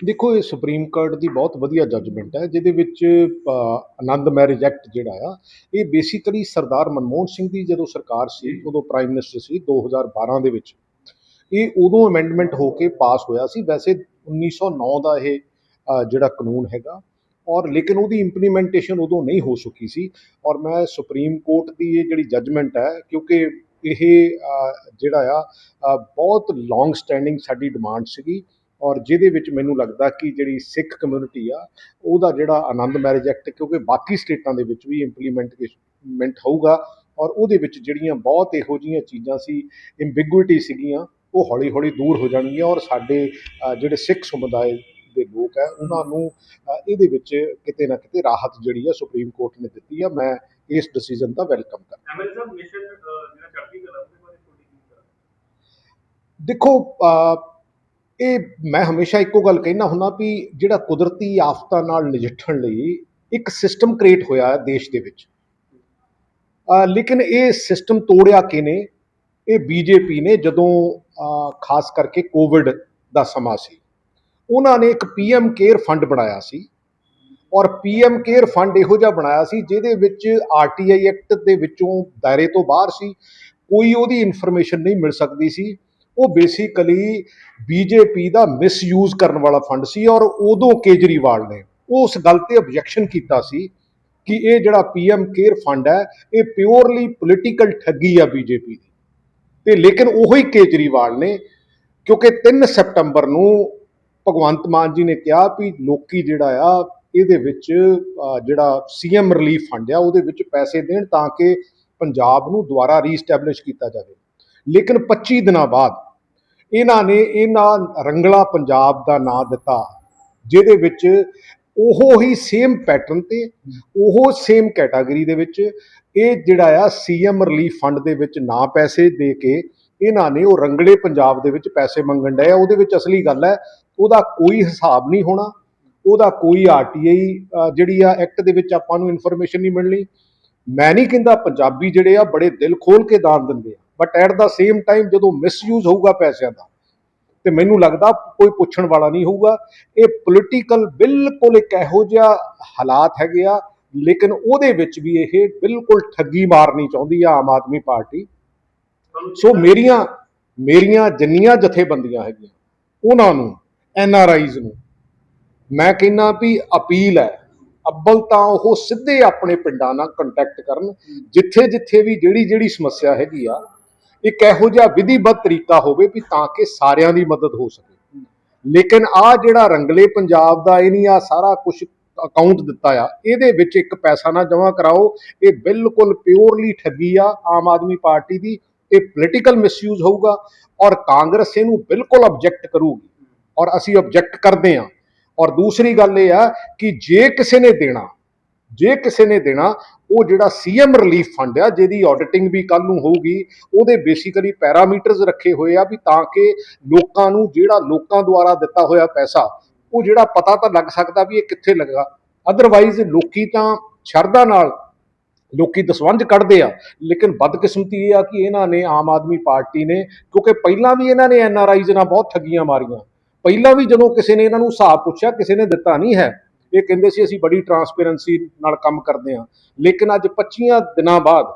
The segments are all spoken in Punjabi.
ਦੇਖੋ, ਇਹ ਸੁਪਰੀਮ ਕੋਰਟ ਦੀ ਬਹੁਤ ਵਧੀਆ ਜੱਜਮੈਂਟ ਹੈ, ਜਿਹਦੇ ਵਿੱਚ ਆਨੰਦ ਮੈਰਿਜ ਐਕਟ ਜਿਹੜਾ ਆ, ਇਹ ਬੇਸਿਕਲੀ ਸਰਦਾਰ ਮਨਮੋਹਨ ਸਿੰਘ ਦੀ ਜਦੋਂ ਸਰਕਾਰ ਸੀ, ਉਦੋਂ ਪ੍ਰਾਈਮ ਮਿਨਿਸਟਰ ਸੀ 2012 ਦੇ ਵਿੱਚ। ਇਹ ਉਦੋਂ ਅਮੈਂਡਮੈਂਟ ਹੋ ਕੇ ਪਾਸ ਹੋਇਆ ਸੀ, ਵੈਸੇ 1909 ਦਾ ਇਹ ਜਿਹੜਾ ਕਾਨੂੰਨ ਹੈਗਾ, ਔਰ ਲੇਕਿਨ ਉਹਦੀ ਇੰਪਲੀਮੈਂਟੇਸ਼ਨ ਉਦੋਂ ਨਹੀਂ ਹੋ ਸਕੀ ਸੀ, ਔਰ ਮੈਂ ਸੁਪਰੀਮ ਕੋਰਟ ਦੀ ਇਹ ਜਿਹੜੀ ਜੱਜਮੈਂਟ ਹੈ, ਕਿਉਂਕਿ ਇਹ ਜਿਹੜਾ ਆ ਬਹੁਤ ਲੌਂਗ ਸਟੈਂਡਿੰਗ ਸਾਡੀ ਡਿਮਾਂਡ ਸੀਗੀ ਔਰ ਜਿਹਦੇ ਵਿੱਚ ਮੈਨੂੰ ਲੱਗਦਾ ਕਿ ਜਿਹੜੀ ਸਿੱਖ ਕਮਿਊਨਿਟੀ ਆ ਉਹਦਾ ਜਿਹੜਾ ਆਨੰਦ ਮੈਰਿਜ ਐਕਟ ਕਿਉਂਕਿ ਬਾਕੀ ਸਟੇਟਾਂ ਦੇ ਵਿੱਚ ਵੀ ਇੰਪਲੀਮੈਂਟਮੈਂਟ ਹੋਊਗਾ ਔਰ ਉਹਦੇ ਵਿੱਚ ਜਿਹੜੀਆਂ ਬਹੁਤ ਇਹੋ ਜਿਹੀਆਂ ਚੀਜ਼ਾਂ ਸੀ ਇੰਬਿਗੁਇਟੀ ਸੀਗੀਆਂ ਉਹ ਹੌਲੀ ਹੌਲੀ ਦੂਰ ਹੋ ਜਾਣਗੀਆਂ ਔਰ ਸਾਡੇ ਜਿਹੜੇ ਸਿੱਖ ਸਮੁਦਾਇ ਦੇ ਲੋਕ ਹੈ ਉਹਨਾਂ ਨੂੰ ਇਹਦੇ ਵਿੱਚ ਕਿਤੇ ਨਾ ਕਿਤੇ ਰਾਹਤ ਜਿਹੜੀ ਹੈ ਸੁਪਰੀਮ ਕੋਰਟ ਨੇ ਦਿੱਤੀ ਆ ਮੈਂ ਇਸ ਡਿਸੀਜਨ ਦਾ ਵੈਲਕਮ ਕਰਦਾ। ਐਮਐਲਏ ਸਾਹਿਬ ਮਿਸ਼ਨ ਜਿਹੜਾ ਚੜ੍ਹਦੀ ਕਲਾ ਉਹਦੇ ਬਾਰੇ ਕੀ ਕਰਾਂ ਦੇਖੋ ਇਹ ਮੈਂ ਹਮੇਸ਼ਾ ਇੱਕੋ ਗੱਲ ਕਹਿਣਾ ਹੁੰਦਾ ਵੀ ਜਿਹੜਾ ਕੁਦਰਤੀ ਆਫਤਾਂ ਨਾਲ ਨਜਿੱਠਣ ਲਈ ਇੱਕ ਸਿਸਟਮ ਕ੍ਰੀਏਟ ਹੋਇਆ ਹੈ ਦੇਸ਼ ਦੇ ਵਿੱਚ। ਲੇਕਿਨ ਇਹ ਸਿਸਟਮ ਤੋੜਿਆ ਕਿਨੇ ਇਹ ਬੀਜੇਪੀ ਨੇ ਜਦੋਂ ਖਾਸ ਕਰਕੇ ਕੋਵਿਡ ਦਾ ਸਮਾਂ ਸੀ। ਉਹਨਾਂ ਨੇ ਇੱਕ ਪੀਐਮ ਕੇਅਰ ਫੰਡ ਬਣਾਇਆ ਸੀ ਔਰ ਪੀਐਮ ਕੇਅਰ ਫੰਡ ਇਹੋ ਜਿਹਾ ਬਣਾਇਆ ਸੀ ਜਿਹਦੇ ਵਿੱਚ ਆਰਟੀਆਈ ਐਕਟ ਦੇ ਵਿੱਚੋਂ ਦਾਇਰੇ ਤੋਂ ਬਾਹਰ ਸੀ। ਕੋਈ ਉਹਦੀ ਇਨਫੋਰਮੇਸ਼ਨ ਨਹੀਂ ਮਿਲ ਸਕਦੀ ਸੀ। ਉਹ ਬੇਸਿਕਲੀ ਬੀਜੇਪੀ ਦਾ ਮਿਸਯੂਜ਼ ਕਰਨ ਵਾਲਾ ਫੰਡ ਸੀ ਔਰ ਉਦੋਂ ਕੇਜਰੀਵਾਲ ਨੇ ਉਸ ਗੱਲ ਤੇ ਆਬਜੈਕਸ਼ਨ ਕੀਤਾ ਸੀ ਕਿ ਇਹ ਜਿਹੜਾ ਪੀਐਮ ਕੇਅਰ ਫੰਡ ਹੈ ਇਹ ਪਿਓਰਲੀ ਪੋਲੀਟੀਕਲ ਠੱਗੀ ਆ ਬੀਜੇਪੀ ਦੀ। ਤੇ ਲੇਕਿਨ ਉਹੀ ਹੀ ਕੇਜਰੀਵਾਲ ਨੇ ਕਿਉਂਕਿ 3 ਸਤੰਬਰ ਨੂੰ ਭਗਵੰਤ ਮਾਨ ਜੀ ਨੇ ਕਿਹਾ ਵੀ ਲੋਕੀ ਜਿਹੜਾ ਆ ਇਹਦੇ ਵਿੱਚ ਅ, ਜਿਹੜਾ ਸੀਐਮ ਰਿਲੀਫ ਫੰਡ ਆ ਉਹਦੇ ਵਿੱਚ ਪੈਸੇ ਦੇਣ ਤਾਂ ਕਿ ਪੰਜਾਬ ਨੂੰ ਦੁਬਾਰਾ ਰੀਸਟੈਬਲਿਸ਼ ਕੀਤਾ ਜਾਵੇ। ਲੇਕਿਨ 25 ਦਿਨਾਂ ਬਾਅਦ ਇਹਨਾਂ ਨੇ ਇਹਨਾਂ ਰੰਗਲਾ ਪੰਜਾਬ ਦਾ ਨਾਂ ਦਿੱਤਾ, ਜਿਹਦੇ ਵਿੱਚ ਉਹ ਹੀ ਸੇਮ ਪੈਟਰਨ ਤੇ, ਉਹ ਸੇਮ ਕੈਟਾਗਰੀ ਦੇ ਵਿੱਚ ਇਹ ਜਿਹੜਾ ਆ ਸੀਐਮ ਰਿਲੀਫ ਫੰਡ ਦੇ ਵਿੱਚ ਨਾ ਪੈਸੇ ਦੇ ਕੇ ਇਹਨਾਂ ਨੇ ਉਹ ਰੰਗਲੇ ਪੰਜਾਬ ਦੇ ਵਿੱਚ ਪੈਸੇ ਮੰਗਣ ਡਏ ਆ। ਉਹਦੇ ਵਿੱਚ ਅਸਲੀ ਗੱਲ ਹੈ, ਉਹਦਾ ਕੋਈ ਹਿਸਾਬ ਨਹੀਂ ਹੋਣਾ, ਉਹਦਾ ਕੋਈ ਆਰਟੀਆਈ ਜਿਹੜੀ ਆ ਐਕਟ ਦੇ ਵਿੱਚ ਆਪਾਂ ਨੂੰ ਇਨਫੋਰਮੇਸ਼ਨ ਨਹੀਂ ਮਿਲਣੀ। ਮੈਂ ਨਹੀਂ ਕਹਿੰਦਾ ਪੰਜਾਬੀ ਜਿਹੜੇ ਆ ਬੜੇ ਦਿਲ ਖੋਲ ਕੇ ਦਾਨ ਦਿੰਦੇ ਆ। But at the same time ਜਦੋਂ ਮਿਸਯੂਜ਼ ਹੋਊਗਾ ਪੈਸਿਆਂ ਦਾ, ਤੇ ਮੈਨੂੰ ਲੱਗਦਾ ਕੋਈ ਪੁੱਛਣ ਵਾਲਾ ਨਹੀਂ ਹੋਊਗਾ। ਇਹ ਪੋਲੀਟੀਕਲ ਬਿਲਕੁਲ ਇੱਕ ਇਹੋ ਜਿਹਾ ਹਾਲਾਤ ਹੈਗੇ ਆ, ਲੇਕਿਨ ਉਹਦੇ ਵਿੱਚ ਵੀ ਇਹ ਬਿਲਕੁਲ ਠੱਗੀ ਮਾਰਨੀ ਚਾਹੁੰਦੀ ਆ ਆਮ ਆਦਮੀ ਪਾਰਟੀ। ਸੋ ਮੇਰੀਆਂ ਮੇਰੀਆਂ ਜਿੰਨੀਆਂ ਜਥੇਬੰਦੀਆਂ ਹੈਗੀਆਂ, ਉਹਨਾਂ ਨੂੰ ਐਨ ਆਰ ਆਈਜ਼ ਨੂੰ, ਮੈਂ ਕਹਿੰਨਾ ਵੀ ਅਪੀਲ ਹੈ, ਅੱਬਲ ਤਾਂ ਉਹ ਸਿੱਧੇ ਆਪਣੇ ਪਿੰਡਾਂ ਨਾਲ ਕੰਟੈਕਟ ਕਰਨ ਜਿੱਥੇ ਜਿੱਥੇ ਵੀ ਜਿਹੜੀ ਜਿਹੜੀ ਸਮੱਸਿਆ ਹੈਗੀ ਆ ਇੱਕ ਇਹੋ ਜਿਹਾ ਵਿਧੀਬੱਧ ਤਰੀਕਾ ਹੋਵੇ ਵੀ ਤਾਂ ਕਿ ਸਾਰਿਆਂ ਦੀ ਮਦਦ ਹੋ ਸਕੇ। ਲੇਕਿਨ ਆ ਜਿਹੜਾ ਰੰਗਲੇ ਪੰਜਾਬ ਦਾ ਇਹ ਨਹੀਂ ਆ, ਸਾਰਾ ਕੁਝ ਅਕਾਊਂਟ ਦਿੱਤਾ ਆ, ਇਹਦੇ ਵਿੱਚ ਇੱਕ ਪੈਸਾ ਨਾ ਜਮ੍ਹਾਂ ਕਰਾਓ। ਇਹ ਬਿਲਕੁਲ ਪਿਓਰਲੀ ਠੱਗੀ ਆ ਆਮ ਆਦਮੀ ਪਾਰਟੀ ਦੀ। ਇਹ ਪੋਲੀਟੀਕਲ ਮਿਸਯੂਜ਼ ਹੋਊਗਾ ਔਰ ਕਾਂਗਰਸ ਇਹਨੂੰ ਬਿਲਕੁਲ ਆਬਜੈਕਟ ਕਰੂਗੀ। ਔਰ ਅਸੀਂ ਆਬਜੈਕਟ ਕਰਦੇ ਹਾਂ। ਔਰ ਦੂਸਰੀ ਗੱਲ ਇਹ ਆ ਕਿ ਜੇ ਕਿਸੇ ਨੇ ਦੇਣਾ, ਜੇ ਕਿਸੇ ਨੇ ਦੇਣਾ ਉਹ ਜਿਹੜਾ ਸੀਐਮ ਰਿਲੀਫ ਫੰਡ ਆ, ਜਿਹਦੀ ਆਡਿਟਿੰਗ ਵੀ ਕੱਲ ਨੂੰ ਹੋਊਗੀ, ਉਹਦੇ ਬੇਸਿਕਲੀ ਪੈਰਾਮੀਟਰਸ ਰੱਖੇ ਹੋਏ ਆ ਵੀ ਤਾਂ ਕਿ ਲੋਕਾਂ ਨੂੰ ਜਿਹੜਾ ਲੋਕਾਂ ਦੁਆਰਾ ਦਿੱਤਾ ਹੋਇਆ ਪੈਸਾ, ਉਹ ਜਿਹੜਾ ਪਤਾ ਤਾਂ ਲੱਗ ਸਕਦਾ ਵੀ ਇਹ ਕਿੱਥੇ ਲੱਗਾ। ਅਦਰਵਾਈਜ਼ ਲੋਕੀ ਤਾਂ ਸ਼ਰਧਾ ਨਾਲ ਲੋਕੀ ਦਸਵੰਜ ਕੱਢਦੇ ਆ, ਲੇਕਿਨ ਬਦਕਿਸਮਤੀ ਇਹ ਆ ਕਿ ਇਹਨਾਂ ਨੇ ਆਮ ਆਦਮੀ ਪਾਰਟੀ ਨੇ, ਕਿਉਂਕਿ ਪਹਿਲਾਂ ਵੀ ਇਹਨਾਂ ਨੇ ਐਨ ਆਰ ਆਈਜ਼ ਨਾਲ ਬਹੁਤ ਠੱਗੀਆਂ ਮਾਰੀਆਂ। ਪਹਿਲਾਂ ਵੀ ਜਦੋਂ ਕਿਸੇ ਨੇ ਇਹਨਾਂ ਨੂੰ ਹਿਸਾਬ ਪੁੱਛਿਆ, ਕਿਸੇ ਨੇ ਦਿੱਤਾ ਨਹੀਂ ਹੈ ਇਹ ਕਹਿੰਦੇ ਸੀ ਅਸੀਂ ਬੜੀ ਟਰਾਂਸਪੇਰੈਂਸੀ ਨਾਲ ਕੰਮ ਕਰਦੇ ਹਾਂ। ਲੇਕਿਨ ਅੱਜ 25 ਦਿਨਾਂ ਬਾਅਦ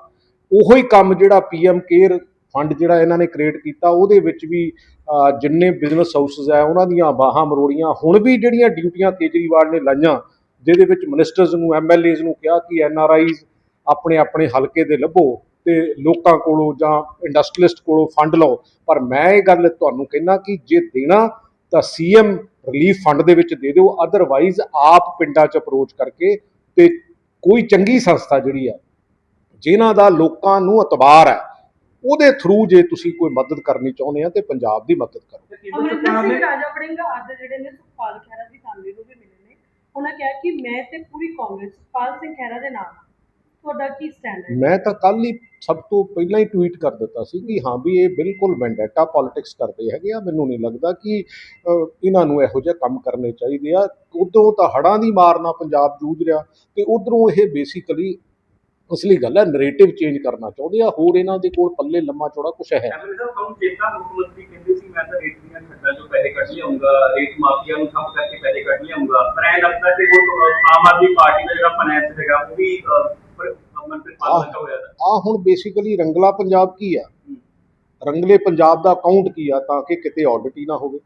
ਉਹੋ ਹੀ ਕੰਮ ਜਿਹੜਾ ਪੀਐਮ ਕੇਅਰ ਫੰਡ ਜਿਹੜਾ ਇਹਨਾਂ ਨੇ ਕ੍ਰੀਏਟ ਕੀਤਾ, ਉਹਦੇ ਵਿੱਚ ਵੀ ਜਿੰਨੇ ਬਿਜ਼ਨਸ ਹਾਊਸਸ ਆ, ਉਹਨਾਂ ਦੀਆਂ ਬਾਹਾਂ ਮਰੋੜੀਆਂ, ਹੁਣ ਵੀ ਜਿਹੜੀਆਂ ਡਿਊਟੀਆਂ ਕੇਜਰੀਵਾਲ ਨੇ ਲਾਈਆਂ, ਜਿਹਦੇ ਵਿੱਚ ਮਿਨਿਸਟਰਸ ਨੂੰ ਐਮਐਲਏਜ਼ ਨੂੰ ਕਿਹਾ ਕਿ ਐਨਆਰਆਈਜ਼ ਆਪਣੇ ਆਪਣੇ ਹਲਕੇ ਦੇ ਲੱਭੋ ਤੇ ਲੋਕਾਂ ਕੋਲੋਂ ਜਾਂ ਇੰਡਸਟਰੀਲਿਸਟ ਕੋਲੋਂ ਫੰਡ ਲਓ। ਪਰ ਮੈਂ ਇਹ ਗੱਲ ਤੁਹਾਨੂੰ ਕਹਿਣਾ ਕਿ ਜੇ ਦੇਣਾ ਤਾਂ ਸੀਐਮ ਰਿਲੀਫ ਫੰਡ ਦੇ ਵਿੱਚ ਦੇ ਦਿਓ। ਅਦਰਵਾਈਜ਼ ਆਪ ਪਿੰਡਾਂ 'ਚ ਅਪਰੋਚ ਕਰਕੇ ਤੇ ਕੋਈ ਚੰਗੀ ਸੰਸਥਾ ਜਿਹੜੀ ਆ ਜਿਨ੍ਹਾਂ ਦਾ ਲੋਕਾਂ ਨੂੰ ਇਤਬਾਰ ਹੈ ਉਹਦੇ ਥਰੂ ਜੇ ਤੁਸੀਂ ਕੋਈ ਮਦਦ ਕਰਨੀ ਚਾਹੁੰਦੇ ਆ ਤੇ ਪੰਜਾਬ ਦੀ ਮਦਦ ਕਰੋ। ਅਮਰਿੰਦਰ ਨੇ ਸਿੰਘ ਰਾਜਾ ਵੜਿੰਗ ਅੱਜ ਜਿਹੜੇ ਨੇ ਸੁਖਪਾਲ ਖਹਿਰਾ ਦੀ ਫੈਮਿਲੀ ਨੂੰ ਵੀ ਮਿਲੇ ਨੇ। ਉਹਨਾਂ ਕਿਹਾ ਕਿ ਮੈਂ ਤੇ ਪੂਰੀ ਕਾਂਗਰਸ ਸੁਖਪਾਲ ਸਿੰਘ ਖਹਿਰਾ ਦੇ ਨਾਲ ਹਾਂ। ਤੁਹਾਡਾ ਕੀ ਸਟੈਂਡ ਹੈ? ਮੈਂ ਤਾਂ ਕੱਲ ਹੀ ਸਭ ਤੋਂ ਪਹਿਲਾਂ ਹੀ ਟਵੀਟ ਕਰ ਦਿੱਤਾ ਸੀ ਕਿ ਹਾਂ ਵੀ ਇਹ ਬਿਲਕੁਲ ਵੈਂਡੇਟਾ ਪੋਲਿਟਿਕਸ ਕਰਦੇ ਹੈਗੇ ਆ। ਮੈਨੂੰ ਨਹੀਂ ਲੱਗਦਾ ਕਿ ਇਹਨਾਂ ਨੂੰ ਇਹੋ ਜਿਹੇ ਕੰਮ ਕਰਨੇ ਚਾਹੀਦੇ ਆ। ਉਧਰੋਂ ਤਾਂ ਹੜਾਂ ਦੀ ਮਾਰ ਨਾਲ ਪੰਜਾਬ ਜੂਝ ਰਿਹਾ ਤੇ ਉਧਰੋਂ ਇਹ ਬੇਸਿਕਲੀ ਅਸਲੀ ਗੱਲ ਹੈ ਨੈਰੇਟਿਵ ਚੇਂਜ ਕਰਨਾ ਚਾਹੁੰਦੇ ਆ। ਹੋਰ ਇਹਨਾਂ ਦੇ ਕੋਲ ਪੱਲੇ ਲੰਮਾ ਚੌੜਾ ਕੁਝ ਹੈ। ਪੈਸੇ ਕੱਢ ਲਿਆਉਂਗਾ ਕਰਕੇ ਐ ਲੱਗਦਾ ਕਿ ਉਹ ਆਮ ਆਦਮੀ ਪਾਰਟੀ ਦਾ ਜਿਹੜਾ ਫਾਈਨੈਂਸ ਹੈਗਾ ਉਹ ਵੀ ਆ ਹੁਣ ਬੇਸਿਕਲੀ ਰੰਗਲਾ ਪੰਜਾਬ ਕੀ ਆ? ਰੰਗਲੇ ਪੰਜਾਬ ਦਾ ਅਕਾਊਂਟ ਕੀ ਆ ਤਾਂ ਕਿ ਕਿਤੇ ਆਡਿਟ ਹੀ ਨਾ ਹੋਵੇ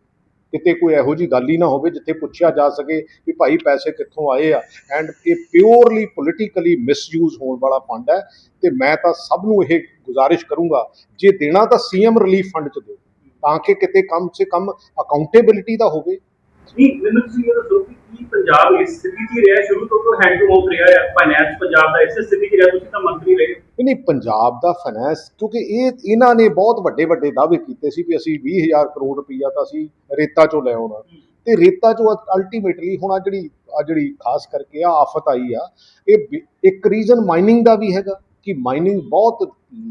ਕਿਤੇ ਕੋਈ ਇਹੋ ਜੀ ਗੱਲ ਹੀ ਨਾ ਹੋਵੇ ਜਿੱਥੇ ਪੁੱਛਿਆ ਜਾ ਸਕੇ ਕਿ ਭਾਈ ਪੈਸੇ ਕਿੱਥੋਂ ਆਏ ਆ। ਐਂਡ ਇਹ ਪਿਓਰਲੀ ਪੋਲੀਟੀਕਲੀ ਮਿਸਯੂਜ਼ ਹੋਣ ਵਾਲਾ ਫੰਡ ਹੈ ਤੇ ਮੈਂ ਤਾਂ ਸਭ ਨੂੰ ਇਹ ਗੁਜ਼ਾਰਿਸ਼ ਕਰੂੰਗਾ ਜੇ ਦੇਣਾ ਤਾਂ ਸੀਐਮ ਰਿਲੀਫ ਫੰਡ ਚ ਦਿਓ ਤਾਂ ਕਿ ਕਿਤੇ ਕਮ ਸੇ ਕਮ ਅਕਾਊਂਟੇਬਿਲਿਟੀ ਦਾ ਹੋਵੇ। ਨਹੀਂ ਮੈਨੂੰ ਤੁਸੀਂ ਇਹ ਦੱਸੋ ਕਿ ਕੀ ਪੰਜਾਬ ਇਸ ਸਥਿਤੀ 'ਚ ਹੀ ਰਿਹਾ? ਸ਼ੁਰੂ ਤੋਂ ਤੋਂ ਹੈਂਡ ਟੂ ਮਾਊਥ ਰਿਹਾ ਹੈ ਫਾਈਨੈਂਸ ਪੰਜਾਬ ਦਾ ਇਸੇ ਸਥਿਤੀ 'ਚ ਰਿਹਾ? ਤੁਸੀਂ ਤਾਂ ਮੰਤਰੀ ਰਹੇ ਨਹੀਂ, ਪੰਜਾਬ ਦਾ ਫਾਈਨੈਂਸ ਕਿਉਂਕਿ ਇਹ ਇਹਨਾਂ ਨੇ ਬਹੁਤ ਵੱਡੇ ਵੱਡੇ ਦਾਅਵੇ ਕੀਤੇ ਸੀ ਵੀ ਅਸੀਂ 20000 ਕਰੋੜ ਰੁਪਈਆ ਤਾਂ ਅਸੀਂ ਰੇਤਾ ਚੋਂ ਲੈ ਆਉਣਾ। ਤੇ ਰੇਤਾ ਚੋਂ ਅਲਟੀਮੇਟਲੀ ਹੁਣ ਆ ਜਿਹੜੀ ਆ ਜਿਹੜੀ ਖਾਸ ਕਰਕੇ ਆ ਆਫਤ ਆਈ ਆ ਇਹ ਇੱਕ ਰੀਜ਼ਨ ਮਾਈਨਿੰਗ ਦਾ ਵੀ ਹੈਗਾ ਕਿ ਮਾਈਨਿੰਗ ਬਹੁਤ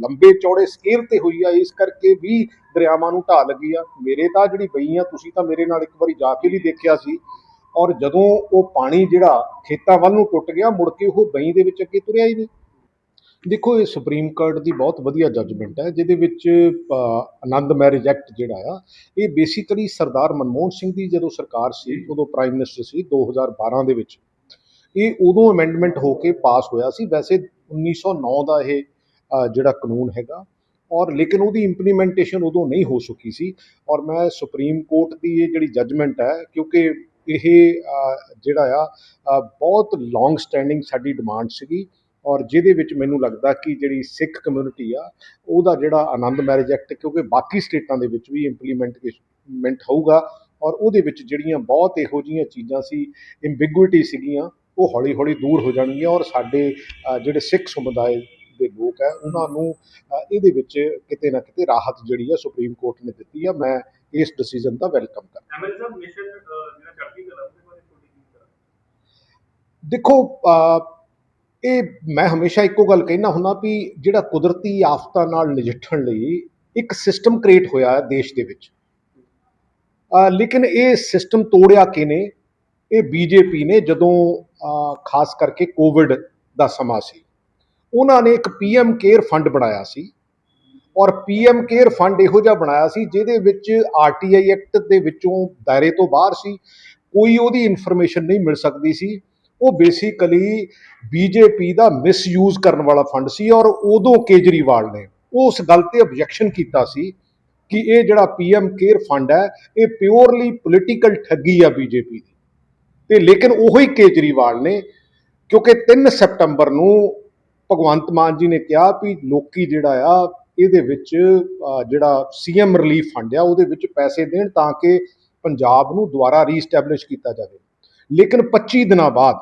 ਲੰਬੇ ਚੌੜੇ ਸਕੇਲ ਤੇ ਹੋਈ ਆ ਇਸ ਕਰਕੇ ਵੀ ਦਰਿਆਵਾਂ ਨੂੰ ਢਾਹ ਲੱਗੀ ਆ। ਮੇਰੇ ਤਾਂ ਜਿਹੜੀ ਬਈਆਂ ਤੁਸੀਂ ਤਾਂ ਮੇਰੇ ਨਾਲ ਇੱਕ ਵਾਰੀ ਜਾ ਕੇ ਵੀ ਦੇਖਿਆ ਸੀ ਔਰ ਜਦੋਂ ਉਹ ਪਾਣੀ ਜਿਹੜਾ ਖੇਤਾਂ ਵੱਲ ਨੂੰ ਟੁੱਟ ਗਿਆ, ਮੁੜ ਕੇ ਉਹ ਬਈ ਦੇ ਵਿੱਚ ਅੱਗੇ ਤੁਰਿਆ ਹੀ ਨਹੀਂ। ਦੇਖੋ, ਇਹ ਸੁਪਰੀਮ ਕੋਰਟ ਦੀ ਬਹੁਤ ਵਧੀਆ ਜੱਜਮੈਂਟ ਹੈ, ਜਿਹਦੇ ਵਿੱਚ ਆਨੰਦ ਮੈਰਿਜ ਐਕਟ ਜਿਹੜਾ ਆ, ਇਹ ਬੇਸਿਕਲੀ ਸਰਦਾਰ ਮਨਮੋਹਨ ਸਿੰਘ ਦੀ ਜਦੋਂ ਸਰਕਾਰ ਸੀ, ਉਦੋਂ ਪ੍ਰਾਈਮ ਮਿਨਿਸਟਰ ਸੀ 2012 ਦੇ ਵਿੱਚ। ਇਹ ਉਦੋਂ ਅਮੈਂਡਮੈਂਟ ਹੋ ਕੇ ਪਾਸ ਹੋਇਆ ਸੀ, ਵੈਸੇ 1909 ਦਾ ਇਹ ਜਿਹੜਾ ਕਾਨੂੰਨ ਹੈਗਾ, ਔਰ ਲੇਕਿਨ ਉਹਦੀ ਇੰਪਲੀਮੈਂਟੇਸ਼ਨ ਉਦੋਂ ਨਹੀਂ ਹੋ ਸਕੀ ਸੀ। ਔਰ ਮੈਂ ਸੁਪਰੀਮ ਕੋਰਟ ਦੀ ਇਹ ਜਿਹੜੀ ਜੱਜਮੈਂਟ ਹੈ, ਕਿਉਂਕਿ ਇਹ ਜਿਹੜਾ ਆ ਬਹੁਤ ਲੌਂਗ ਸਟੈਂਡਿੰਗ ਸਾਡੀ ਡਿਮਾਂਡ ਸੀਗੀ ਔਰ ਜਿਹਦੇ ਵਿੱਚ ਮੈਨੂੰ ਲੱਗਦਾ ਕਿ ਜਿਹੜੀ ਸਿੱਖ ਕਮਿਊਨਿਟੀ ਆ, ਉਹਦਾ ਜਿਹੜਾ ਆਨੰਦ ਮੈਰਿਜ ਐਕਟ ਕਿਉਂਕਿ ਬਾਕੀ ਸਟੇਟਾਂ ਦੇ ਵਿੱਚ ਵੀ ਇੰਪਲੀਮੈਂਟ ਹੋਊਗਾ ਔਰ ਉਹਦੇ ਵਿੱਚ ਜਿਹੜੀਆਂ ਬਹੁਤ ਇਹੋ ਜਿਹੀਆਂ ਚੀਜ਼ਾਂ ਸੀ ਇੰਬਿਗੁਇਟੀ ਸੀਗੀਆਂ, ਉਹ ਹੌਲੀ ਹੌਲੀ ਦੂਰ ਹੋ ਜਾਣਗੀਆਂ ਔਰ ਸਾਡੇ ਜਿਹੜੇ ਸਿੱਖ ਸਮੁਦਾਇ ਦੇ ਲੋਕ ਹੈ ਉਹਨਾਂ ਨੂੰ ਇਹਦੇ ਵਿੱਚ ਕਿਤੇ ਨਾ ਕਿਤੇ ਰਾਹਤ ਜਿਹੜੀ ਆ ਸੁਪਰੀਮ ਕੋਰਟ ਨੇ ਦਿੱਤੀ ਆ। ਮੈਂ ਇਸ ਡਿਸੀਜਨ ਦਾ ਵੈਲਕਮ ਕਰਦਾ ਐਮਐਲ ਸਾਹਿਬ ਮਿਸ਼ਨ ਜਿਹੜਾ ਚੜ੍ਹਦੀ ਕਲਾ ਉਹਦੇ ਬਾਰੇ ਤੁਹਾਡੀ ਕੀ ਕਰਾਂ ਦੇਖੋ ਇਹ ਮੈਂ ਹਮੇਸ਼ਾ ਇੱਕੋ ਗੱਲ ਕਹਿਣਾ ਹੁੰਦਾ ਵੀ ਜਿਹੜਾ ਕੁਦਰਤੀ ਆਫਤਾਂ ਨਾਲ ਨਜਿੱਠਣ ਲਈ ਇੱਕ ਸਿਸਟਮ ਕ੍ਰੀਏਟ ਹੋਇਆ ਹੈ ਦੇਸ਼ ਦੇ ਵਿੱਚ। ਲੇਕਿਨ ਇਹ ਸਿਸਟਮ ਤੋੜਿਆ ਕਿਨੇ ਇਹ ਬੀਜੇਪੀ ਨੇ ਜਦੋਂ ਖਾਸ ਕਰਕੇ ਕੋਵਿਡ ਦਾ ਸਮਾਂ ਸੀ। ਉਹਨਾਂ ਨੇ ਇੱਕ ਪੀਐਮ ਕੇਅਰ ਫੰਡ ਬਣਾਇਆ ਸੀ। ਔਰ ਪੀਐਮ ਕੇਅਰ ਫੰਡ ਇਹੋ ਜਿਹਾ ਬਣਾਇਆ ਸੀ, ਜਿਹਦੇ ਵਿੱਚ ਆਰਟੀਆਈ ਐਕਟ ਦੇ ਵਿੱਚੋਂ ਦਾਇਰੇ ਤੋਂ ਬਾਹਰ ਸੀ, ਕੋਈ ਉਹਦੀ ਇਨਫੋਰਮੇਸ਼ਨ ਨਹੀਂ ਮਿਲ ਸਕਦੀ ਸੀ। ਉਹ ਬੇਸਿਕਲੀ ਬੀਜੇਪੀ ਦਾ ਮਿਸਯੂਜ਼ ਕਰਨ ਵਾਲਾ ਫੰਡ ਸੀ ਔਰ ਉਦੋਂ ਕੇਜਰੀਵਾਲ ਨੇ ਉਸ ਗੱਲ ਤੇ ਆਬਜੈਕਸ਼ਨ ਕੀਤਾ ਸੀ ਕਿ ਇਹ ਜਿਹੜਾ ਪੀਐਮ ਕੇਅਰ ਫੰਡ ਹੈ, ਇਹ ਪਿਓਰਲੀ ਪੋਲੀਟੀਕਲ ਠੱਗੀ ਆ ਬੀਜੇਪੀ ਦੀ। ਤੇ ਲੇਕਿਨ ਉਹੀ ਕੇਜਰੀਵਾਲ ਨੇ, ਕਿਉਂਕਿ 3 ਸਤੰਬਰ ਨੂੰ ਭਗਵੰਤ ਮਾਨ ਜੀ ਨੇ ਕਿਹਾ ਵੀ ਲੋਕੀ ਜਿਹੜਾ ਆ ਇਹਦੇ ਵਿੱਚ ਅ, ਜਿਹੜਾ ਸੀਐਮ ਰਿਲੀਫ ਫੰਡ ਆ ਉਹਦੇ ਵਿੱਚ ਪੈਸੇ ਦੇਣ ਤਾਂ ਕਿ ਪੰਜਾਬ ਨੂੰ ਦੁਬਾਰਾ ਰੀਸਟੈਬਲਿਸ਼ ਕੀਤਾ ਜਾਵੇ। ਲੇਕਿਨ 25 ਦਿਨਾਂ ਬਾਅਦ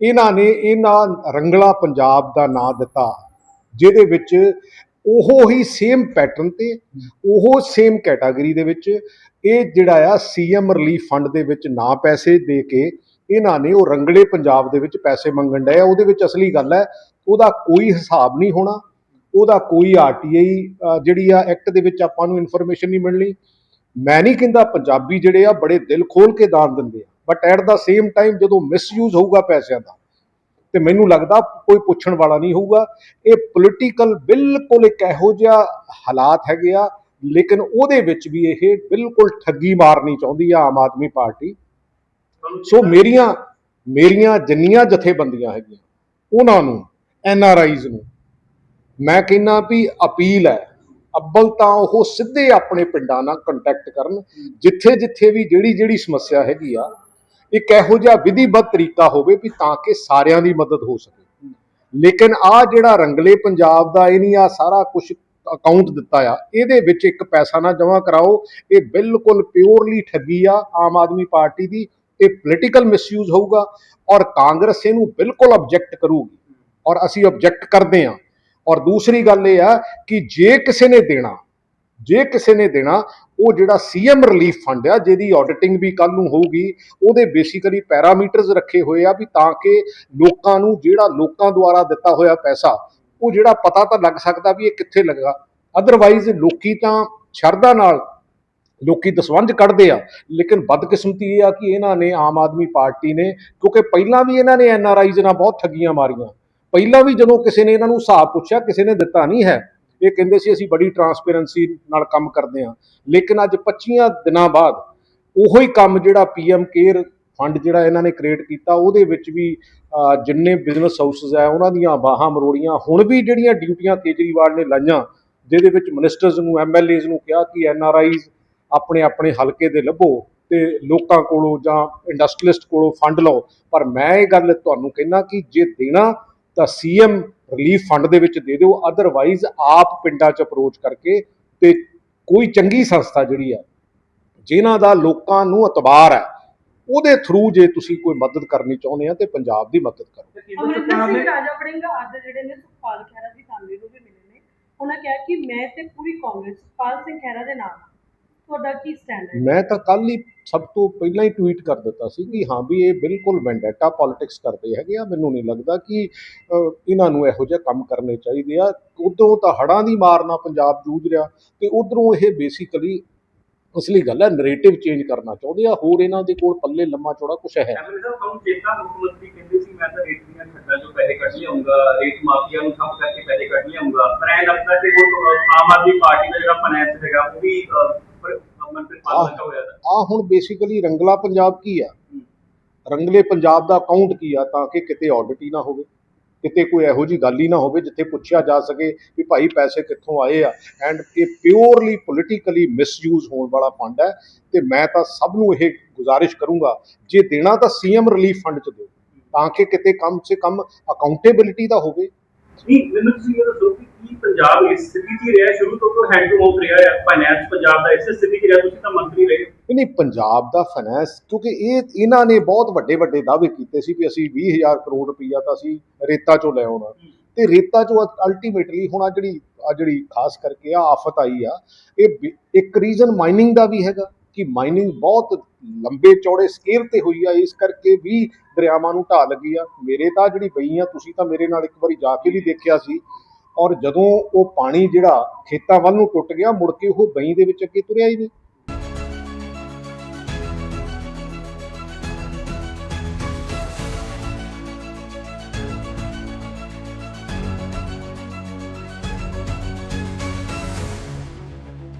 ਇਹਨਾਂ ਨੇ ਇਹਨਾਂ ਰੰਗਲਾ ਪੰਜਾਬ ਦਾ ਨਾਂ ਦਿੱਤਾ ਜਿਹਦੇ ਵਿੱਚ ਉਹ ਹੀ ਸੇਮ ਪੈਟਰਨ ਤੇ ਉਹ ਸੇਮ ਕੈਟਾਗਰੀ ਦੇ ਵਿੱਚ ਇਹ ਜਿਹੜਾ ਆ ਸੀਐਮ ਰਿਲੀਫ ਫੰਡ ਦੇ ਵਿੱਚ ਨਾ ਪੈਸੇ ਦੇ ਕੇ ਇਹਨਾਂ ਨੇ ਉਹ ਰੰਗਲੇ ਪੰਜਾਬ ਦੇ ਵਿੱਚ ਪੈਸੇ ਮੰਗਣ ਡਏ ਆ। ਉਹਦੇ ਵਿੱਚ ਅਸਲੀ ਗੱਲ ਹੈ ਉਹਦਾ ਕੋਈ ਹਿਸਾਬ ਨਹੀਂ ਹੋਣਾ। ਉਹਦਾ ਕੋਈ ਆਰਟੀਆਈ ਜਿਹੜੀ ਆ ਐਕਟ ਦੇ ਵਿੱਚ ਆਪਾਂ ਨੂੰ ਇਨਫੋਰਮੇਸ਼ਨ ਨਹੀਂ ਮਿਲਣੀ। ਮੈਂ ਨਹੀਂ ਕਹਿੰਦਾ ਪੰਜਾਬੀ ਜਿਹੜੇ ਆ ਬੜੇ ਦਿਲ ਖੋਲ ਕੇ ਦਾਨ ਦਿੰਦੇ ਆ but at the same time ਜਦੋਂ ਮਿਸਯੂਜ਼ ਹੋਊਗਾ ਪੈਸਿਆਂ ਦਾ, ਤੇ ਮੈਨੂੰ ਲੱਗਦਾ ਕੋਈ ਪੁੱਛਣ ਵਾਲਾ ਨਹੀਂ ਹੋਊਗਾ। ਇਹ ਪੋਲੀਟੀਕਲ ਬਿਲਕੁਲ ਇੱਕ ਇਹੋ ਜਿਹਾ ਹਾਲਾਤ ਹੈਗੇ ਆ, ਲੇਕਿਨ ਉਹਦੇ ਵਿੱਚ ਵੀ ਇਹ ਬਿਲਕੁਲ ਠੱਗੀ ਮਾਰਨੀ ਚਾਹੁੰਦੀ ਆ ਆਮ ਆਦਮੀ ਪਾਰਟੀ। ਸੋ ਮੇਰੀਆਂ ਮੇਰੀਆਂ ਜਿੰਨੀਆਂ ਜਥੇਬੰਦੀਆਂ ਹੈਗੀਆਂ, ਉਹਨਾਂ ਨੂੰ ਐਨ ਆਰ ਆਈਜ਼ ਨੂੰ ਮੈਂ ਕਹਿੰਨਾ ਵੀ ਅਪੀਲ ਹੈ, ਅੱਬਲ ਤਾਂ ਉਹ ਸਿੱਧੇ ਆਪਣੇ ਪਿੰਡਾਂ ਨਾਲ ਕੰਟੈਕਟ ਕਰਨ, ਜਿੱਥੇ ਜਿੱਥੇ ਵੀ ਜਿਹੜੀ ਜਿਹੜੀ ਸਮੱਸਿਆ ਹੈਗੀ ਆ, ਇੱਕ ਇਹੋ ਜਿਹਾ ਵਿਧੀਬੱਧ ਤਰੀਕਾ ਹੋਵੇ ਵੀ ਤਾਂ ਕਿ ਸਾਰਿਆਂ ਦੀ ਮਦਦ ਹੋ ਸਕੇ। ਲੇਕਿਨ ਆ ਜਿਹੜਾ ਰੰਗਲੇ ਪੰਜਾਬ ਦਾ ਇਹ ਨਹੀਂ ਆ, ਸਾਰਾ ਕੁਝ ਅਕਾਊਂਟ ਦਿੱਤਾ ਆ, ਇਹਦੇ ਵਿੱਚ ਇੱਕ ਪੈਸਾ ਨਾ ਜਮ੍ਹਾਂ ਕਰਾਓ, ਇਹ ਬਿਲਕੁਲ ਪਿਓਰਲੀ ਠੱਗੀ ਆ, ਆਮ ਆਦਮੀ ਪਾਰਟੀ ਦੀ, ਇਹ ਪੋਲੀਟੀਕਲ ਮਿਸਯੂਜ਼ ਹੋਊਗਾ ਔਰ ਕਾਂਗਰਸ ਇਹਨੂੰ ਬਿਲਕੁਲ ਆਬਜੈਕਟ ਕਰੂਗੀ। ਔਰ ਅਸੀਂ ਆਬਜੈਕਟ ਕਰਦੇ ਹਾਂ। ਔਰ ਦੂਸਰੀ ਗੱਲ ਇਹ ਆ ਕਿ ਜੇ ਕਿਸੇ ਨੇ ਦੇਣਾ, ਜੇ ਕਿਸੇ ਨੇ ਦੇਣਾ, ਉਹ ਜਿਹੜਾ ਸੀਐਮ ਰਿਲੀਫ ਫੰਡ ਆ, ਜਿਹਦੀ ਆਡਿਟਿੰਗ ਵੀ ਕੱਲ ਨੂੰ ਹੋਊਗੀ, ਉਹਦੇ ਬੇਸਿਕਲੀ ਪੈਰਾਮੀਟਰਸ ਰੱਖੇ ਹੋਏ ਆ ਵੀ ਤਾਂ ਕਿ ਲੋਕਾਂ ਨੂੰ ਜਿਹੜਾ ਲੋਕਾਂ ਦੁਆਰਾ ਦਿੱਤਾ ਹੋਇਆ ਪੈਸਾ, ਉਹ ਜਿਹੜਾ ਪਤਾ ਤਾਂ ਲੱਗ ਸਕਦਾ ਵੀ ਇਹ ਕਿੱਥੇ ਲੱਗਾ। ਅਦਰਵਾਈਜ਼ ਲੋਕੀ ਤਾਂ ਸ਼ਰਧਾ ਨਾਲ ਲੋਕੀ ਦਸਵੰਜ ਕੱਢਦੇ ਆ, ਲੇਕਿਨ ਬਦਕਿਸਮਤੀ ਇਹ ਆ ਕਿ ਇਹਨਾਂ ਨੇ ਆਮ ਆਦਮੀ ਪਾਰਟੀ ਨੇ, ਕਿਉਂਕਿ ਪਹਿਲਾਂ ਵੀ ਇਹਨਾਂ ਨੇ ਐਨ ਆਰ ਆਈਜ਼ ਨਾਲ ਬਹੁਤ ਠੱਗੀਆਂ ਮਾਰੀਆਂ। ਪਹਿਲਾਂ ਵੀ ਜਦੋਂ ਕਿਸੇ ਨੇ ਇਹਨਾਂ ਨੂੰ ਹਿਸਾਬ ਪੁੱਛਿਆ, ਕਿਸੇ ਨੇ ਦਿੱਤਾ ਨਹੀਂ ਹੈ, ਇਹ ਕਹਿੰਦੇ ਸੀ ਅਸੀਂ ਬੜੀ ਟਰਾਂਸਪੇਰੈਂਸੀ ਨਾਲ ਕੰਮ ਕਰਦੇ ਹਾਂ। ਲੇਕਿਨ ਅੱਜ 25 ਦਿਨਾਂ ਬਾਅਦ ਉਹੋ ਹੀ ਕੰਮ ਜਿਹੜਾ ਪੀਐਮ ਕੇਅਰ ਫੰਡ ਜਿਹੜਾ ਇਹਨਾਂ ਨੇ ਕ੍ਰੀਏਟ ਕੀਤਾ, ਉਹਦੇ ਵਿੱਚ ਵੀ ਜਿੰਨੇ ਬਿਜ਼ਨਸ ਹਾਊਸਸ ਹੈ, ਉਹਨਾਂ ਦੀਆਂ ਬਾਹਾਂ ਮਰੋੜੀਆਂ, ਹੁਣ ਵੀ ਜਿਹੜੀਆਂ ਡਿਊਟੀਆਂ ਕੇਜਰੀਵਾਲ ਨੇ ਲਾਈਆਂ, ਜਿਹਦੇ ਵਿੱਚ ਮਿਨਿਸਟਰਸ ਨੂੰ ਐਮਐਲਏਜ਼ ਨੂੰ ਕਿਹਾ ਕਿ ਐਨਆਰਆਈਜ਼ ਆਪਣੇ ਆਪਣੇ ਹਲਕੇ ਦੇ ਲੱਭੋ ਤੇ ਲੋਕਾਂ ਕੋਲੋਂ ਜਾਂ ਇੰਡਸਟਰੀਲਿਸਟ ਕੋਲੋਂ ਫੰਡ ਲਓ। ਪਰ ਮੈਂ ਇਹ ਗੱਲ ਤੁਹਾਨੂੰ ਕਹਿਣਾ ਕਿ ਜੇ ਦੇਣਾ ਤਾਂ ਸੀਐਮ ਰਿਲੀਫ ਫੰਡ ਦੇ ਵਿੱਚ ਦੇ ਦਿਓ ਅਦਰਵਾਈਜ਼ ਆਪ ਪਿੰਡਾਂ 'ਚ ਅਪਰੋਚ ਕਰਕੇ ਤੇ ਕੋਈ ਚੰਗੀ ਸੰਸਥਾ ਜਿਹੜੀ ਆ ਜਿਨ੍ਹਾਂ ਦਾ ਲੋਕਾਂ ਨੂੰ ਇਤਬਾਰ ਹੈ ਉਹਦੇ ਥਰੂ ਜੇ ਤੁਸੀਂ ਕੋਈ ਮਦਦ ਕਰਨੀ ਚਾਹੁੰਦੇ ਆ ਤੇ ਪੰਜਾਬ ਦੀ ਮਦਦ ਕਰੋ। ਅਮਰਿੰਦਰ ਸਰਕਾਰ ਸਿੰਘ ਨੇ ਰਾਜਾ ਵੜਿੰਗਾ ਅੱਜ ਜਿਹੜੇ ਨੇ ਸੁਖਪਾਲ ਖਹਿਰਾ ਦੀ ਫੈਮਿਲੀ ਨੂੰ ਵੀ ਮਿਲੇ ਨੇ। ਉਹਨਾਂ ਕਿਹਾ ਕਿ ਮੈਂ ਤੇ ਪੂਰੀ ਕਾਂਗਰਸ ਸੁਖਪਾਲ ਸਿੰਘ ਖਹਿਰਾ ਦੇ ਨਾਲ। ਤੁਹਾਡਾ ਕੀ ਸਟੈਂਡ ਹੈ? ਮੈਂ ਤਾਂ ਕੱਲ ਹੀ ਸਭ ਤੋਂ ਪਹਿਲਾਂ ਹੀ ਟਵੀਟ ਕਰ ਦਿੱਤਾ ਸੀ ਕਿ ਹਾਂ ਵੀ ਇਹ ਬਿਲਕੁਲ ਵੈਂਡੇਟਾ ਪੋਲਿਟਿਕਸ ਕਰਦੇ ਹੈਗੇ ਆ। ਮੈਨੂੰ ਨਹੀਂ ਲੱਗਦਾ ਕਿ ਇਹਨਾਂ ਨੂੰ ਇਹੋ ਜਿਹੇ ਕੰਮ ਕਰਨੇ ਚਾਹੀਦੇ ਆ। ਉਦੋਂ ਤਾਂ ਹੜਾਂ ਦੀ ਮਾਰ ਨਾਲ ਪੰਜਾਬ ਜੂਝ ਰਿਹਾ ਤੇ ਉਧਰੋਂ ਇਹ ਬੇਸਿਕਲੀ ਅਸਲੀ ਗੱਲ ਹੈ ਨੈਰੇਟਿਵ ਚੇਂਜ ਕਰਨਾ ਚਾਹੁੰਦੇ ਆ। ਹੋਰ ਇਹਨਾਂ ਦੇ ਕੋਲ ਪੱਲੇ ਲੰਮਾ ਚੌੜਾ ਕੁਛ ਹੈ। ਐਮਐਲਏ ਸਾਹਿਬ ਤੁਹਾਨੂੰ ਚੇਤਾ ਮੁੱਖ ਮੰਤਰੀ ਕਹਿੰਦੇ ਸੀ ਮੈਂ ਤਾਂ ਰੇਤ ਦੀਆਂ ਖੱਡਾਂ ਚੋਂ ਪੈਸੇ ਕੱਢ ਲਿਆਉਂਗਾ ਰੇਤ ਮਾਫੀਆ ਨੂੰ ਠੱਪ ਕਰਕੇ ਪੈਸੇ ਕੱਢ ਲਿਆਉਂਗਾ ਪਰ ਐਂ ਲੱਗਦਾ ਕਿ ਹੁਣ ਅਹ, ਆਮ ਆਦਮੀ ਪਾਰਟੀ ਦਾ ਜਿਹੜਾ ਫਾਈਨੈਂਸ ਹੈਗਾ ਉਹ ਵੀ ਦਾ ਹੋਇਆ ਆ ਹੁਣ ਬੇਸਿਕਲੀ ਰੰਗਲਾ ਪੰਜਾਬ ਕੀ ਆ? ਰੰਗਲੇ ਪੰਜਾਬ ਦਾ ਅਕਾਊਂਟ ਕੀ ਆ ਤਾਂ ਕਿ ਕਿਤੇ ਆਡਿਟ ਹੀ ਨਾ ਹੋਵੇ ਕਿਤੇ ਕੋਈ ਇਹੋ ਜੀ ਗੱਲ ਹੀ ਨਾ ਹੋਵੇ ਜਿੱਥੇ ਪੁੱਛਿਆ ਜਾ ਸਕੇ ਕਿ ਭਾਈ ਪੈਸੇ ਕਿੱਥੋਂ ਆਏ ਆ। ਐਂਡ ਇਹ ਪਿਓਰਲੀ ਪੋਲੀਟੀਕਲੀ ਮਿਸਯੂਜ਼ ਹੋਣ ਵਾਲਾ ਫੰਡ ਹੈ ਤੇ ਮੈਂ ਤਾਂ ਸਭ ਨੂੰ ਇਹ ਗੁਜ਼ਾਰਿਸ਼ ਕਰੂੰਗਾ ਜੇ ਦੇਣਾ ਤਾਂ ਸੀਐਮ ਰਿਲੀਫ ਫੰਡ ਚ ਦਿਓ ਤਾਂ ਕਿ ਕਿਤੇ ਕਮ ਸੇ ਕਮ ਅਕਾਊਂਟੇਬਿਲਿਟੀ ਦਾ ਹੋਵੇ। ਨਹੀਂ ਮੈਨੂੰ ਤੁਸੀਂ ਇਹ ਦੱਸੋ ਕਿ ਕੀ ਪੰਜਾਬ ਇਸ ਸਥਿਤੀ 'ਚ ਰਿਹਾ? ਸ਼ੁਰੂ ਤੋਂ ਕੋਈ ਹੈਂਡ ਟੂ ਮਾਊਥ ਰਿਹਾ ਹੈ? ਫਾਈਨੈਂਸ ਪੰਜਾਬ ਦਾ ਇਸੇ ਸਥਿਤੀ 'ਚ ਰਿਹਾ ਤੁਸੀਂ ਤਾਂ ਮੰਤਰੀ ਰਹੇ। ਨਹੀਂ, ਨਹੀਂ ਪੰਜਾਬ ਦਾ ਫਾਈਨੈਂਸ ਕਿਉਂਕਿ ਇਹ ਇਹਨਾਂ ਨੇ ਬਹੁਤ ਵੱਡੇ ਵੱਡੇ ਦਾਅਵੇ ਕੀਤੇ ਸੀ ਕਿ ਅਸੀਂ 20000 ਕਰੋੜ ਰੁਪਈਆ ਤਾਂ ਅਸੀਂ ਰੇਤਾ ਚੋਂ ਲੈ ਆਉਣਾ। ਤੇ ਰੇਤਾ ਚੋਂ ਅਲਟੀਮੇਟਲੀ ਹੁਣ ਆ ਜਿਹੜੀ ਆ ਜਿਹੜੀ ਖਾਸ ਕਰਕੇ ਆ ਆਫਤ ਆਈ ਆ ਇਹ ਵੀ- ਇੱਕ ਰੀਜ਼ਨ ਮਾਈਨਿੰਗ ਦਾ ਵੀ ਹੈਗਾ ਕਿ ਮਾਈਨਿੰਗ ਬਹੁਤ ਲੰਬੇ ਚੌੜੇ ਸਕੇਲ ਤੇ ਹੋਈ ਆ, ਇਸ ਕਰਕੇ ਵੀ ਦਰਿਆਵਾਂ ਨੂੰ ਢਾਹ ਲੱਗੀ ਆ। ਮੇਰੇ ਤਾਂ ਜਿਹੜੀ ਬਈ ਆ, ਤੁਸੀਂ ਤਾਂ ਮੇਰੇ ਨਾਲ ਇੱਕ ਵਾਰੀ ਜਾ ਕੇ ਵੀ ਦੇਖਿਆ ਸੀ। ਔਰ ਜਦੋਂ ਉਹ ਪਾਣੀ ਜਿਹੜਾ ਖੇਤਾਂ ਵੱਲ ਨੂੰ ਟੁੱਟ ਗਿਆ, ਮੁੜ ਕੇ ਉਹ ਬਈ ਦੇ ਵਿੱਚ ਅੱਗੇ ਤੁਰਿਆ ਹੀ ਨਹੀਂ।